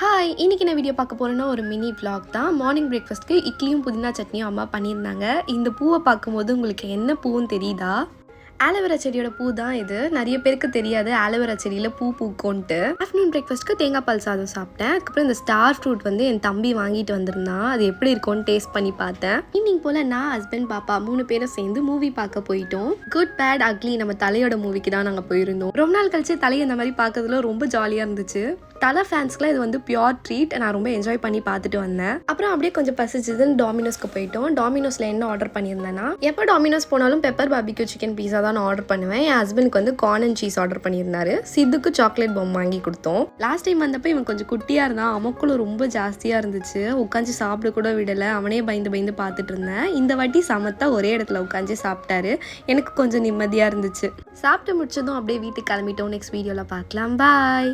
Hi இன்னைக்கு நான் video பார்க்க போகிறேன்னா ஒரு மினி vlog தான். மார்னிங் பிரேக்ஃபாஸ்ட்க்கு இட்லியும் புதினா சட்னியும் அம்மா பண்ணியிருந்தாங்க. இந்த பூவை பார்க்கும்போது உங்களுக்கு என்ன பூவும் தெரியுதா? ஆலோவேரா செடியோட பூ தான் இது. நிறைய பேருக்கு தெரியாது ஆலோவேரா செடியில் பூ பூக்கோன்ட்டு ஆஃப்டர்நூன் பிரேக்ஃபாஸ்ட்க்கு தேங்காய் பால் சாதம் சாப்பிட்டேன். அதுக்கப்புறம் இந்த ஸ்டார் ஃப்ரூட் வந்து என் தம்பி வாங்கிட்டு வந்திருந்தான். அது எப்படி இருக்கும்னு டேஸ்ட் பண்ணி பார்த்தேன். ஈவினிங் போல் நான் ஹஸ்பண்ட் பாப்பா மூணு பேரும் சேர்ந்து மூவி பார்க்க போயிட்டோம். குட் பேட் அக்லி நம்ம தலையோட மூவிக்கு தான் நாங்கள் போயிருந்தோம். ரொம்ப நாள் கழிச்சு தலையை இந்த மாதிரி பார்க்கறதுல ரொம்ப ஜாலியாக இருந்துச்சு. தலை ஃபேன்ஸ்க்குலாம் இது வந்து பியோர் ட்ரீட் நான் ரொம்ப என்ஜாய் பண்ணி பார்த்துட்டு வந்தேன். அப்புறம் அப்படியே கொஞ்சம் பசிச்சதுன்னு டாமினோஸ்க்கு போயிட்டோம். டாமினோஸில் என்ன ஆர்டர் பண்ணியிருந்தேன்னா எப்போ டாமினோஸ் போனாலும் பெப்பர் பாபிக்யூ சிக்கன் பீஸா தான் நான் ஆர்டர் பண்ணுவேன். என் ஹஸ்பண்டுக்கு வந்து கார்ன் அண்ட் சீஸ் ஆர்டர் பண்ணியிருந்தாரு. சித்துக்கு சாக்லேட் பொம்மை வாங்கி கொடுத்தோம். லாஸ்ட் டைம் வந்தப்போ இவன் கொஞ்சம் குட்டியாக இருந்தான். அமக்குளம் ரொம்ப ஜாஸ்தியாக இருந்துச்சு. உட்காந்து சாப்பிட கூட விடலை. அவனே பயந்து பயந்து பார்த்துட்டு இருந்தேன். இந்த வாட்டி சமத்தா ஒரே இடத்துல உட்காந்து சாப்பிட்டாரு. எனக்கு கொஞ்சம் நிம்மதியாக இருந்துச்சு. சாப்பிட்டு முடிச்சதும் அப்படியே வீட்டுக்கு கிளம்பிட்டோம். நெக்ஸ்ட் வீடியோவில் பார்க்கலாம். பாய்